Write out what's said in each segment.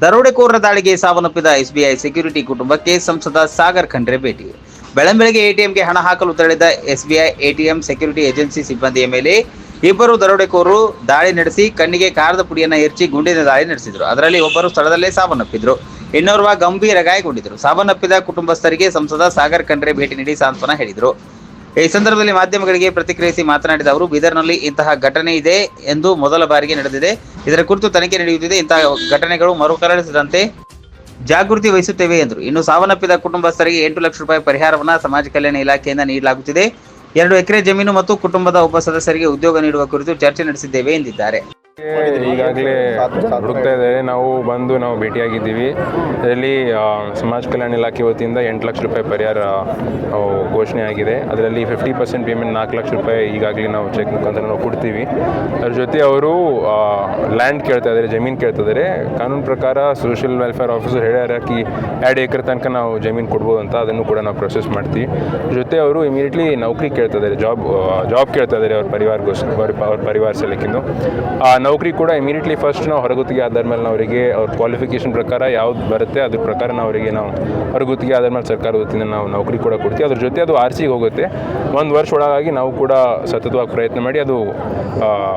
ದರೋಡೆಕೋರರ ದಾಳಿಗೆ ಸಾವನ್ನಪ್ಪಿದ SBI security ಕುಟುಂಬಕ್ಕೆ ಸಂಸದ ಸಾಗರ್ ಖಂಡ್ರೆ ಭೇಟಿ. ಬೆಳಂಬೆಳಗ್ಗೆ ಎಟಿಎಂಗೆ ಹಣ ಹಾಕಲು ತೆರಳಿದ ಎಸ್ಬಿಐ, ಎಟಿಎಂ ಸೆಕ್ಯೂರಿಟಿ ಏಜೆನ್ಸಿ ಸಿಬ್ಬಂದಿಯ ಮೇಲೆ ಇಬ್ಬರು ದರೋಡೆಕೋರರು ದಾಳಿ ನಡೆಸಿ ಕಣ್ಣಿಗೆ ಕಾರದ ಪುಡಿಯನ್ನ ಎರಚಿ ಗುಂಡಿನ ದಾಳಿ ನಡೆಸಿದರು. ಅದರಲ್ಲಿ ಒಬ್ಬರು ಸ್ಥಳದಲ್ಲೇ ಸಾವನ್ನಪ್ಪಿದ್ರು. ಇನ್ನೋರ್ವ ಗಂಭೀರ ಗಾಯಗೊಂಡಿದ್ದರು ಸಾವನ್ನಪ್ಪಿದ ಕುಟುಂಬಸ್ಥರಿಗೆ ಸಂಸದ ಸಾಗರ್ ಖಂಡ್ರೆ ಭೇಟಿ ನೀಡಿ ಸಾಂತ್ವನ ಹೇಳಿದರು. ಈ ಸಂದರ್ಭದಲ್ಲಿ ಮಾಧ್ಯಮಗಳಿಗೆ ಪ್ರತಿಕ್ರಿಯಿಸಿ ಮಾತನಾಡಿದ ಅವರು, ಬೀದರ್ನಲ್ಲಿ ಇಂತಹ ಘಟನೆ ಇದೆ ಎಂದು ಮೊದಲ ಬಾರಿಗೆ ನಡೆದಿದೆ. ಇದರ ಕುರಿತು ತನಿಖೆ ನಡೆಯುತ್ತಿದೆ. ಇಂತಹ ಘಟನೆಗಳು ಮರುಕಳಿಸದಂತೆ ಜಾಗೃತಿ ವಹಿಸುತ್ತೇವೆ ಎಂದರು. ಇನ್ನು ಸಾವನ್ನಪ್ಪಿದ ಕುಟುಂಬಸ್ಥರಿಗೆ ಎಂಟು ಲಕ್ಷ ರೂಪಾಯಿ ಪರಿಹಾರವನ್ನು ಸಮಾಜ ಕಲ್ಯಾಣ ಇಲಾಖೆಯಿಂದ ನೀಡಲಾಗುತ್ತಿದೆ. ಎರಡು ಎಕರೆ ಜಮೀನು ಮತ್ತು ಕುಟುಂಬದ ಒಬ್ಬ ಸದಸ್ಯರಿಗೆ ಉದ್ಯೋಗ ನೀಡುವ ಕುರಿತು ಚರ್ಚೆ ನಡೆಸಿದ್ದೇವೆ ಎಂದಿದ್ದಾರೆ. ಈಗಾಗಲೇ ಹುಡುಕ್ತಾ ಇದ್ದಾರೆ ನಾವು ಬಂದು ನಾವು ಭೇಟಿಯಾಗಿದ್ದೀವಿ. ಅದರಲ್ಲಿ ಸಮಾಜ ಕಲ್ಯಾಣ ಇಲಾಖೆ ವತಿಯಿಂದ ಎಂಟು ಲಕ್ಷ ರೂಪಾಯಿ ಪರಿಹಾರ ಘೋಷಣೆ ಆಗಿದೆ. ಅದರಲ್ಲಿ ಫಿಫ್ಟಿ ಪರ್ಸೆಂಟ್ ಪೇಮೆಂಟ್ ನಾಲ್ಕು ಲಕ್ಷ ರೂಪಾಯಿ ಈಗಾಗಲೇ ನಾವು ಚೆಕ್ ಮುಖಾಂತರ ನಾವು ಕೊಡ್ತೀವಿ. ಅದ್ರ ಜೊತೆ ಅವರು ಲ್ಯಾಂಡ್ ಕೇಳ್ತಾ ಇದ್ದಾರೆ, ಜಮೀನು ಕೇಳ್ತಾ ಇದ್ದಾರೆ. ಕಾನೂನು ಪ್ರಕಾರ ಸೋಷಿಯಲ್ ವೆಲ್ಫೇರ್ ಆಫೀಸರ್ ಹೇಳ್ಯಾರ ಕಿ ಎರಡು ಎಕರೆ ತನಕ ನಾವು ಜಮೀನು ಕೊಡ್ಬೋದು ಅಂತ ಅದನ್ನು ಕೂಡ ನಾವು ಪ್ರೊಸೆಸ್ ಮಾಡ್ತೀವಿ. ಜೊತೆ ಅವರು ಇಮಿಡಿಯೇಟ್ಲಿ ನೌಕರಿ ಕೇಳ್ತಾ ಇದ್ದಾರೆ. ಜಾಬ್ ಜಾಬ್ ಕೇಳ್ತಾ ಇದ್ದಾರೆ ಅವ್ರ ಪರಿವಾರಗೋಸ್ಕರ ಅವ್ರ ಪರಿವಾರ ಸಲಕ್ಕಿಂದು ನೌಕರಿ ಕೂಡ ಇಮಿಡಿಯೇಟ್ಲಿ ಫಸ್ಟ್ ನಾವು ಹೊರಗುತ್ತಿಗೆ ಆಧಾರ ಮೇಲೆ ನಾವು ಅವರಿಗೆ ಅವ್ರ ಕ್ವಾಲಿಫಿಕೇಷನ್ ಪ್ರಕಾರ ಯಾವ್ದು ಬರುತ್ತೆ ಅದ್ರ ಪ್ರಕಾರ ನಾವು ಅವರಿಗೆ ನಾವು ಹೊರಗುತ್ತಿಗೆ ಆಧಾರ ಮೇಲೆ ಸರ್ಕಾರ ವತಿಯಿಂದ ನಾವು ನೌಕರಿ ಕೂಡ ಕೊಡ್ತೀವಿ. ಅದ್ರ ಜೊತೆ ಅದು ಆರ್ ಸಿಗೆ ಹೋಗುತ್ತೆ. ಒಂದು ವರ್ಷ ಒಳಗಾಗಿ ನಾವು ಕೂಡ ಸತತವಾಗಿ ಪ್ರಯತ್ನ ಮಾಡಿ ಅದು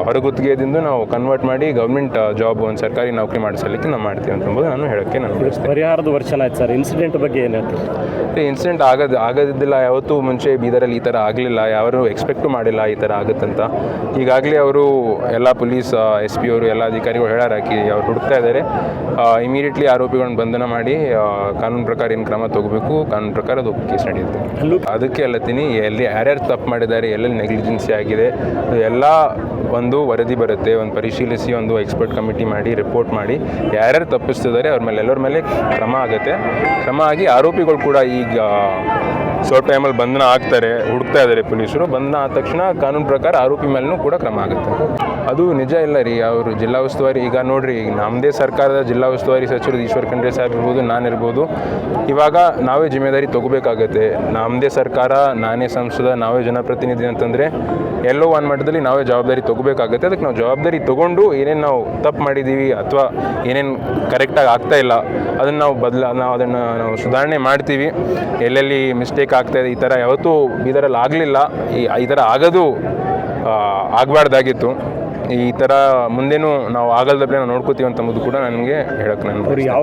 ಹೊರಗುತ್ತಿಗೆದಿಂದ ನಾವು ಕನ್ವರ್ಟ್ ಮಾಡಿ ಗೌರ್ಮೆಂಟ್ ಜಾಬ್ ಒಂದು ಸರ್ಕಾರಿ ನೌಕರಿ ಮಾಡಿಸಲಿಕ್ಕೆ ನಾವು ಮಾಡ್ತೀವಿ ಅಂತಂಬೋದು ನಾನು ಹೇಳೋಕ್ಕೆ ನಾನು ಪರಿಹಾರದ ವರ್ಷ ಆಯ್ತು ಸರ್? ಇನ್ಸಿಡೆಂಟ್ ಬಗ್ಗೆ ಏನು ಇನ್ಸಿಡೆಂಟ್ ಆಗೋದು ಆಗೋದಿದ್ದಿಲ್ಲ. ಯಾವತ್ತೂ ಮುಂಚೆ ಬೀದರಲ್ಲಿ ಈ ಥರ ಆಗಲಿಲ್ಲ. ಯಾರು ಎಕ್ಸ್ಪೆಕ್ಟು ಮಾಡಿಲ್ಲ ಈ ಥರ ಆಗುತ್ತಂತ. ಈಗಾಗಲೇ ಅವರು ಎಲ್ಲ ಪೊಲೀಸ್ ಎಸ್ ಪಿ ಅವರು ಎಲ್ಲ ಅಧಿಕಾರಿಗಳು ಹೇಳಾರ ಹಾಕಿ ಅವ್ರು ಹುಡುಕ್ತಾ ಇದ್ದಾರೆ. ಇಮಿಡಿಯೇಟ್ಲಿ ಆರೋಪಿಗಳನ್ನ ಬಂಧನ ಮಾಡಿ ಕಾನೂನು ಪ್ರಕಾರ ಏನು ಕ್ರಮ ತಗೋಬೇಕು ಕಾನೂನು ಪ್ರಕಾರ ಅದು ಕೇಸ್ ನಡೆಯುತ್ತೆ ಅದಕ್ಕೆ ಅಲ್ಲತೀನಿ ಎಲ್ಲಿ ಯಾರ್ಯಾರು ತಪ್ಪು ಮಾಡಿದ್ದಾರೆ ಎಲ್ಲೆಲ್ಲಿ ನೆಗ್ಲಿಜೆನ್ಸಿ ಆಗಿದೆ ಎಲ್ಲ ಒಂದು ವರದಿ ಬರುತ್ತೆ, ಒಂದು ಪರಿಶೀಲಿಸಿ, ಒಂದು ಎಕ್ಸ್ಪರ್ಟ್ ಕಮಿಟಿ ಮಾಡಿ, ರಿಪೋರ್ಟ್ ಮಾಡಿ, ಯಾರ್ಯಾರು ತಪ್ಪಿಸ್ತಿದ್ದಾರೆ ಅವ್ರ ಮೇಲೆ, ಎಲ್ಲರ ಮೇಲೆ ಕ್ರಮ ಆಗುತ್ತೆ. ಕ್ರಮ ಆಗಿ ಆರೋಪಿಗಳು ಕೂಡ ಈಗ ಸ್ವಲ್ಪ ಟೈಮಲ್ಲಿ ಬಂಧನ ಆಗ್ತಾರೆ, ಹುಡುಕ್ತಾ ಇದ್ದಾರೆ ಪೊಲೀಸರು. ಬಂಧನ ಆದ ತಕ್ಷಣ ಕಾನೂನು ಪ್ರಕಾರ ಆರೋಪಿ ಮೇಲೂ ಕೂಡ ಕ್ರಮ ಆಗುತ್ತೆ. ಅದು ನಿಜ ಇಲ್ಲ ರೀ, ಅವರು ಜಿಲ್ಲಾ ಉಸ್ತುವಾರಿ, ಈಗ ನೋಡ್ರಿ ಈಗ ನಮ್ಮದೇ ಸರ್ಕಾರದ ಜಿಲ್ಲಾ ಉಸ್ತುವಾರಿ ಸಚಿವರು ಈಶ್ವರ್ ಖಂಡ್ರೆ ಸಾಹೇಬ್ ಇರ್ಬೋದು ನಾನಿರ್ಬೋದು ಇವಾಗ ನಾವೇ ಜಿಮ್ಮೆದಾರಿ ತಗೋಬೇಕಾಗತ್ತೆ. ನಮ್ಮದೇ ಸರ್ಕಾರ, ನಾನೇ ಸಂಸದ, ನಾವೇ ಜನಪ್ರತಿನಿಧಿ ಅಂತಂದರೆ, ಎಲ್ಲೋ ಒಂದು ಮಟ್ಟದಲ್ಲಿ ನಾವೇ ಜವಾಬ್ದಾರಿ ತಗೋಬೇಕಾಗತ್ತೆ ಅದಕ್ಕೆ ನಾವು ಜವಾಬ್ದಾರಿ ತೊಗೊಂಡು ಏನೇನು ನಾವು ತಪ್ಪು ಮಾಡಿದ್ದೀವಿ ಅಥವಾ ಏನೇನು ಕರೆಕ್ಟಾಗಿ ಆಗ್ತಾ ಇಲ್ಲ, ಅದನ್ನು ನಾವು ಬದಲ ನಾವು ಅದನ್ನು ನಾವು ಸುಧಾರಣೆ ಮಾಡ್ತೀವಿ. ಎಲ್ಲೆಲ್ಲಿ ಮಿಸ್ಟೇಕ್ ಆಗ್ತಾ ಇದೆ, ಈ ಥರ ಯಾವತ್ತೂ ಇದರಲ್ಲಿ ಆಗಲಿಲ್ಲ. ಈ ಈ ಥರ ಆಗೋದು ಆಗಬಾರ್ದಾಗಿತ್ತು. ಈ ಥರ ಮುಂದೇನು ನಾವು ಆಗಲ್ದಪ್ಲೆ ನಾವು ನೋಡ್ಕೋತೀವಿ ಅಂತ ಅಂಬುದು ಕೂಡ ನನಗೆ ಹೇಳಕ್ಕೆ ನಾನು ಯಾವ